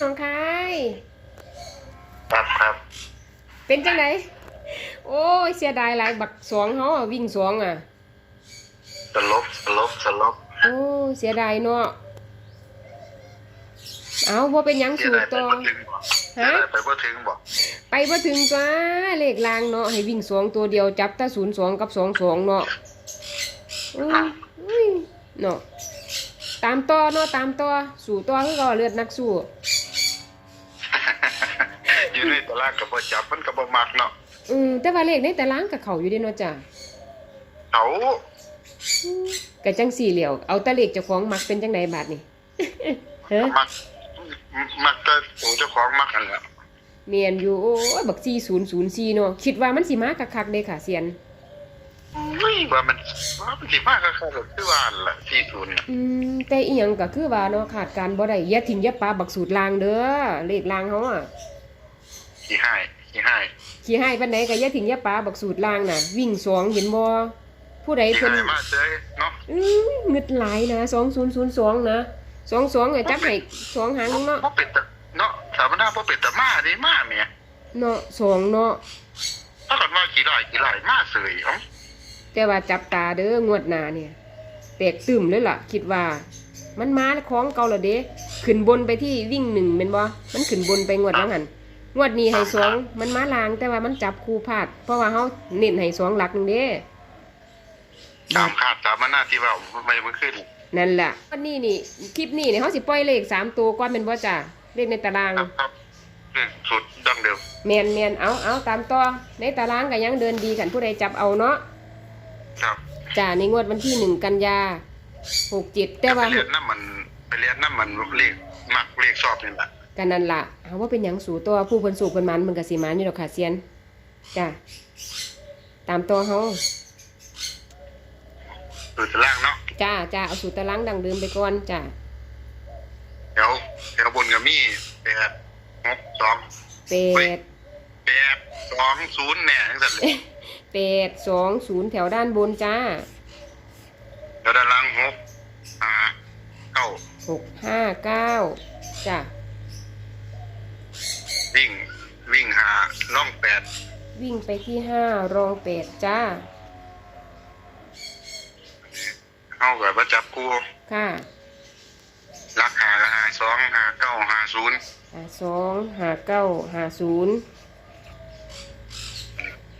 น้องคายครับครับ เป็นจังไดโอ้ยเสียดายหลายบักสองเฮาอะวิ่งสองอะ สลบสลบสลบโอ้ยเสียดายเนาะเอาบ่เป็นหยังเสียสูดายตรไปต่อบ่ถึงบ่เสียฮะดายไปบ่ถึงบ่ไปบ่ถึงจ้าเลขลางเนาะให้วิ่งสองตัวเดียวจับแตาศูนย์สองกับสองสองเนาะอุ้ยอุ้ยเนาะตามต่อเนาะตามต่อสู่ต่อคือก็เลือดนักสู้ อยู่ในตารางก็บ่จับมันก็บ่มักเนาะอืมแต่ว่าเลขในตารางกับเขาอยู่เด้เนาะจ้ะเขากะจังสี่เหลี่ยวเอาตะเลขเจ้าของมักเป็นจังไดบาดนี่เฮ้อมักมักแต่ตัวเจ้าของมักนั่นแหละเมียนอยู่โอ้ยบัก4004เนาะคิดว่ามันสิมากคักเด้ค่ะเซียนอุ้ยว่ามันว่ามันสิมากก็คือว่านั่นล่ะ40น่ะอืมแต่อีหยังก็คือว่าเนาะขาดการบ่ได้อย่าทิ้งอย่าปาบักสูตรลางเด้อเลขลางเฮาอะ ขี้ให้ขี้ให้ขี้ให้ปานใดก็อย่าทิ้งอย่าปาบักสูตรลางน่ะ วิ่งสองเห็นบ่ผู้ใดขี้เพิ่นให้มาเจอเนาะอื้อเงึดหลายนะ2002นะ22ก็จับให้สองหางเนาะบ่เป็นตะเนาะสามนาบ่เป็นตะมาเด้มาแหม่เนาะสองเนาะถ้ากันว่าขี้ร้ายขี้ร้ายมาเสยเอ้าแต่ว่าจับตาเด้องวดหน้าเนี่ยแตกตึมเลยล่ะ คิดว่า มันมาของเก่าและเด้ขึ้นบนไปที่วิ่งหนึ่งเป็นบ่มันขึ้นบนไปงวดแล้วหัน งวดนี้ให้สองมันมาลางแต่ว่ามันจับคู่พลาด เพราะว่าเฮาเน้นให้สองหลักนึงเด้ตามคาดตามมันหน้าที่ว่าไม่มันขึ้นนั่นแหละวันนี้นี่คลิปนี้เนี่ยเฮาสิปล่อยเลขสามตัวก่อนเป็นบ่จ้าเลขในตารางครับครับเรื่องสุดดังเดิมแมนแมนเอาเอาตามต่อในตารางก็ยังเดินดีกันผู้ใดจับเอาเนาะครับจ้าในงวดวันที่หนึ่งกันยาหกเจ็ดแต่ว่าไปเรียนน้ำมันไปเรียนน้ำมันเลขมักเลขชอบนี่แหละ กันนั่นล่ะเอาว่าเป็นหยังสู่ตัวผู้เพิ่นสู่เพิ่นมันมันก็สิมันอยู่ดอกค่ะเซียนจ้าตามตัวเฮาสุดล่างเนาะจ้าจ้าเอาสู่ตารางดังเดิมไปก่อนจ้าแถวแถวบนก็มีแปดหกสองแปดแปดสองศูนย์แน่ทั้งสัตว์เลยแปดสองศูนย์แถวด้านบนจ้าแล้วด้านล่างหกห้าเก้าหกห้าเก้าจ้า วิ่งวิ่ งหาล่องแปดวิ่งไปที่ห้ารองแปดจ้า เข้ากับประจับคู่ค่ะ รักหากับหาสองหาเก้าหาศูนย์หาสองหาเก้าหาศูนย์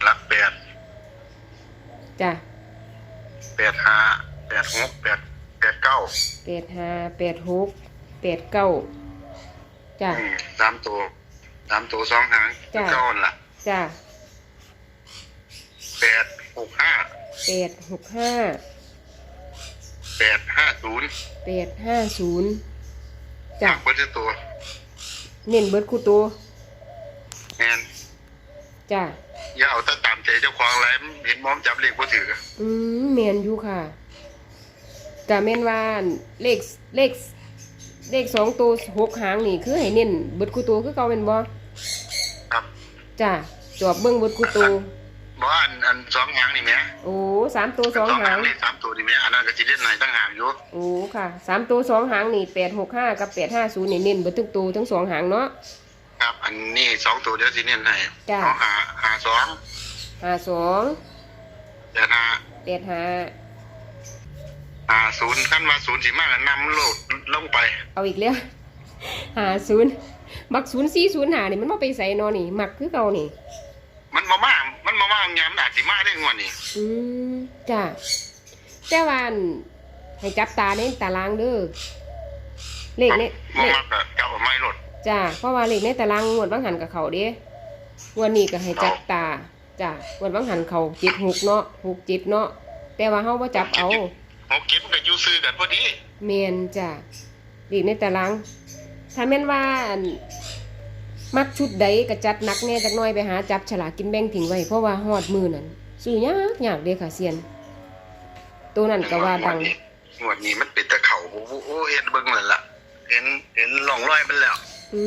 รักแปดจ้าแปดหาแปดหกแปดแปดเก้าแปดห้าแปดหกแปดเก้าจ้าอืมสามตัว สามตัวสองหางจ้ะ เก้านั่นล่ะจ้าแปดหกห้าแปดหกห้าแปดห้าศูนย์แปดห้าศูนย์จาจ้ะกเบอร์ตัวเน้นเบิดคู่ตัวแมนจ้ะอย่าเอาแต่ตามใจเจ้าของแล้วเห็นมอมจับเลขบ่ถืออืมแมนอยู่ค่ะกะแม่นว่าเลขเลข เลขสองตัวหกหางนี่คือให้เน้นเบิดคู่ตัวคือเก่าเป็นบ่ครับจ้ะจอบเบิ่งเบิดคู่ตัวบ่อันอันสองหางนี่แหมโอ้สามตัวสองหางเลขสามตัวนี่แหมอันนั้นก็สิเล่นไหนตั้งหางอยู่โอ้ค่ะสามตัวสองหางนี่แปดหกห้ากับแปดห้าศูนย์นี่เน้นเบิดทุกตัวทั้งสองหางเนาะครับ อันนี้สองตัวเดี๋ยวสิเน้นให้จ้ะเอาหาหาสองห้าสองแต่หาแปดห้า หาศูนย์ขั้นว่าศูนย์สิมากนำโลดลงไป เอาอีกแล้วหาศูนย์มักศูนย์สี่ศูนย์หานี่มันมาไปใส่นอนี่มักคือเก่านี่ มันมามามันมามาอย่างมันอาจสิมาได้งวดนี้อืมจ้ะแต่ว่าอั่นให้จับตาในตารางเด้อเลขเนี่ยบ่เลขมาก็เก่าไม่ลด จ้ะเพราะว่าเลขในตารางงวดบางหันกับเขาเด้งวดนี้ก็ให้จับตาจ้ะงวดบางหันเขาเจ็ดหกเนาะหกเจ็ดเนาะแต่ว่าเฮาบ่จับเอา หกเก็บมันก็อยู่ซื้อกันพอดีเมนจ้ะเลขในตาราง ถ้าแม่นว่าอั่นมักชุดใดก็จัดหนักแน่จักหน้อยไปหาจับฉลากกินแบ่งทิ้งไว้เพราะว่าฮอดมือนั่นซื้อยากยากเด้ค่ะเซียน ตัวนั้นก็ว่าดัง งวดนี้มันเป็นตะเข่าโอ้โหโอ้เห็นเบิ่งนั่นล่ะเห็นเห็นร่องรอยมันแล้ว อื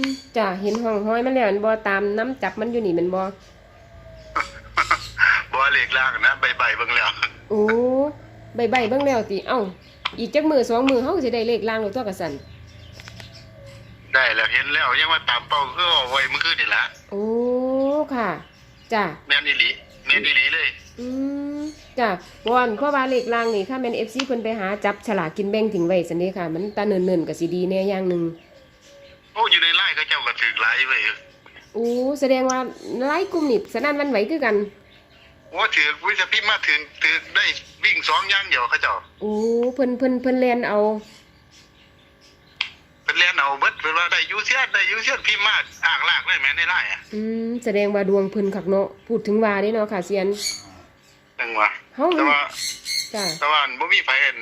มจ้ะเห็นห้องห้อยมันแล้วมันบ่ตามน้ำจับมันอยู่นี่แมันบ่บ่ว่าเลขล่างนะใบใบเบิ่งแล้ว โอ้ ใบใบเบิ่งแล้วติเอ้า อีกจักมือสองมือเฮาสิได้เลขล่างหรือตัวกระสันได้แล้วเห็นแล้วยังว่าตามเป้าก็เอาไว้เมื่อคืนนี่ละโอ้ค่ะจ้ะแม่นอีหลีแม่นอีหลีเลย อืมจ้ะบอนเพราะว่าเลขล่างนี่ค่ะแม่น FC เพิ่นไปหาจับฉลากกินแบ่งทิ้งไว้ซั่นเด้ค่ะ มันตาเนิ่นๆก็สิดีแน่อย่างหนึงโอ้อยู่ในไล่เขาเจ้าก็ถือหลายเว้ยโอ้แสดงว่าหลายกลุ่มนี่สนั่นหวันไหวคือกัน โอ้ถือวิจะพิมพ์มาถึงถือได้ วิ่งสองอย่างเดียวเขาเจ้าโอ้เพิ่นเพิ่นเพิ่นเรียนเอาเป็นเรียนเอาเบิดเป็นว่าได้อยูเซียนได้อยูเซียนพิมพ์มาอ่างลากเลยแม่ในไล่อะอืมแสดงว่าดวงเพิ่นคักเนาะพูดถึงว่าเด้เนาะค่ะเซียนจังว่าเฮาแต่ว่าจ้ะแต่ว่าบ่มีไผเห็น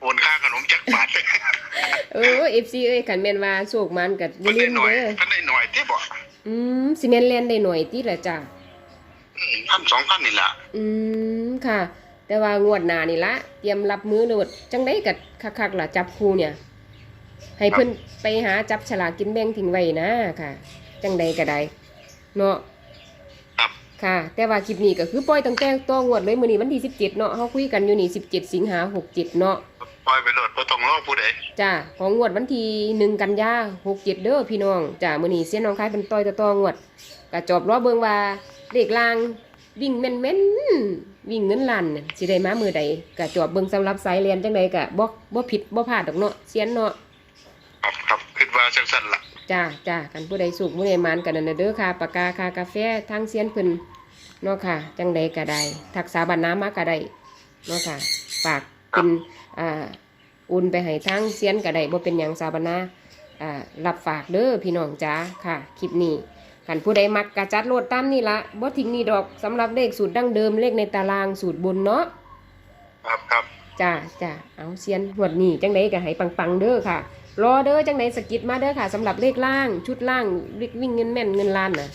โอนค่าขนมจักบาทเออ FC เอ้ยคันแม่นว่าโชคมันก็อย่าเพิ่นลืได้มหน่อยเด้อเพิ่นได้หน่อยที่บ่อืมสิแม่นเรียนได้หน่อยติล่ะจ้ะพันสองพันนี่ล่ะ อืมค่ะ แต่ว่างวดหน้านี่ละเตรียมรับมือโลดจังได๋ก็คักๆล่ะจับคู่เนี่ย ให้เพิ่นไปหาจับฉลากกินแบ่งทิ้งไว้นะค่ะ จังใดก็ได้เนาะครับค่ะ แต่ว่าคลิปนี้ก็คือปล่อยตั้งแต่ตัวงวดเลยมื้อนี้วันที่17เนาะเฮาคุยกันอยู่นี่17สิงหา67เนาะปล่อยไปโหลดบ่ต้องรอผู้ใดจ้าของงวดวันที่1กันยา67เด้อพี่น้องจ้ามื้อนี้เสียน้องคายเป็นต่อยตัวๆงวดก็จอบรอเบิ่งว่าเลขล่าง วิ่งแม่นๆวิ่งเงินล้านน่ะสิได้มามื้อใดก็จอบเบิ่งสำหรับสายเรียนจังไดก็บ่บ่ผิดบ่พลาดดอกเนาะเสียนเนาะครับครับคิดว่าจังซั่นล่ะจ้าจ้ากันผู้ใดสุขผู้ใดมานกันนั่นนะเด้อค่ะปากกาค่ะกาแฟทางเสียนเพิ่นเนาะค่ะ จังใดก็ได้ทักษาบันน้ำมาก็ได้เนาะค่ะฝากเป็นอ่าอุ่นไปให้ทางเสียนก็ได้บ่เป็นหยังสาบนาอ่ารับฝากเด้อพี่น้องจ้าค่ะคลิปนี้ คันผู้ใดมักกะจัดโลดตามนี่ละบ่ทิ้งนี่ดอกสำหรับเลขสูตรดั้งเดิมเลขในตารางสูตรบนเนาะครับครับจ้าจ้าเอาเซียนหวดนี่จังไดก็ให้ปังๆเด้อค่ะ รอเด้อจังไดสะกิดมาเด้อค่ะสำหรับเลขล่างชุดล่างเลขวิ่งเงินแม่นเงินล้านน่ะ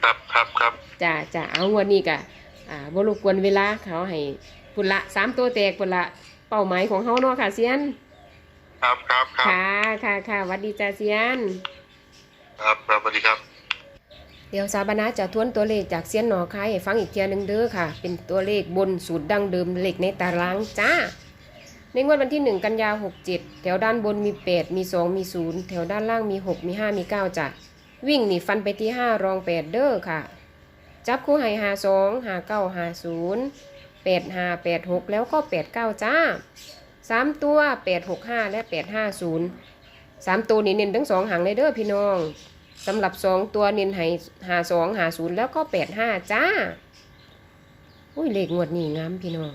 ครับครับครับจ้าจ้าเอางวดนี้ก็อ่าบ่รบกวนเวลาเขาให้พุ่นละสามตัวแตกพุ่นละเป้าหมายของเฮาเนาะค่ะเซียน ครับครับครับค่ะค่ะค่ะหวัดดีจ้าเซียน ครับครับสวัสดีครับ เดี๋ยวสาบานาจะทวนตัวเลขจากเซียนหนอคายให้ฟังอีกเทียหนึงเด้อค่ะ เป็นตัวเลขบนสูตรดั้งเดิมเหลขในตารางจ้า ในงวดวันที่ 1 กันยา67 แถวด้านบนมี 8 มี 2 มี 0 แถวด้านล่างมี 6 มี 5 มี 9จ้ะวิ่งหนีฟันไปที่ 5 รอง 8 เด้อค่ะ จับคู่ให้หา2หา9หา0 8 5 8 6แล้วก็8 9จ้า3ตัว8 6 5และ8 5 0 3ตัวนี่เน้นทั้ง2หางเลยเด้อพี่น้องสำหรับ2ตัวเน้นให้หา2หา0แล้วก็8 5จ้าอุ้ยเลขงวดนี่งามพี่น้อง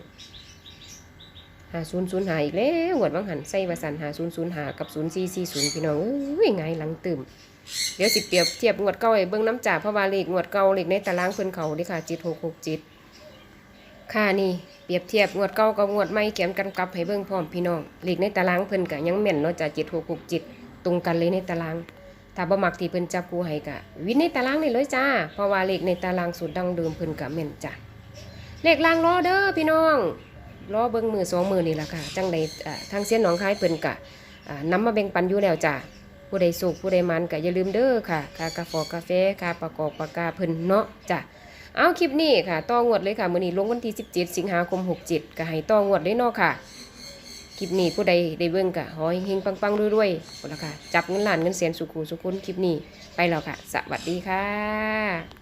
หาศูนย์ศูนย์หาอีกแล้วหวดวังหันใส่วาสันหาศูนย์ศูนย์หากับศูนย์สี่สี่ศูนย์พี่น้องเอ้ยไงหลังตื่มเดี๋ยวสิเปรียบเทียบงวดเก่าไอ้เบิ้งน้ำจ่าเพราะว่าเลขงวดเก่าเลขในตารางเพิ่อนเขาดิค่ะจิตหกหกจิต ค่ะนี่เปรียบเทียบงวดเก่ากับงวดใหม่เขียนกันกลับให้เบิ้งพร้อมพี่น้องเลขในตารางเพิ่นกะยังแม่นเนาะจ้ะจิตหกหกจิตตรงกันเลยในตารางถ้าบ่มักที่เพิ่นจับคู่ให้กะวินในตารางนี่เลยจ้า เพราะว่าเลขในตารางสูตรดังเดิมเพิ่นกะแม่นจ้ะเลขล่างรอเด้อพี่น้องรอเบิ่งมือสองมือนี่ละค่ะจังใดทางเส้นหนองคายเพิ่นกะอ่านำมาแบ่งปันอยู่แล้วจ้ะผู้ใดสุขผู้ใดมันก็อย่าลืมเด้อค่ะค่ากาแฟกาแฟค่าประกอบปากกาเพิ่นเนาะจ้ะ เอาคลิปนี้ค่ะต่องวดเลยค่ะมื้อนี้ลงวันที่ 17 สิงหาคม 67ก็ให้ต่องวดเลยเนาะค่ะคลิปนี้ผู้ใดได้เบิ่งก็ขอให้เฮงๆปังๆรวยๆหมดแล้วค่ะจับเงินล้านเงินแสนสุขุสุขุนคลิปนี้ไปแล้วค่ะ สวัสดีค่ะ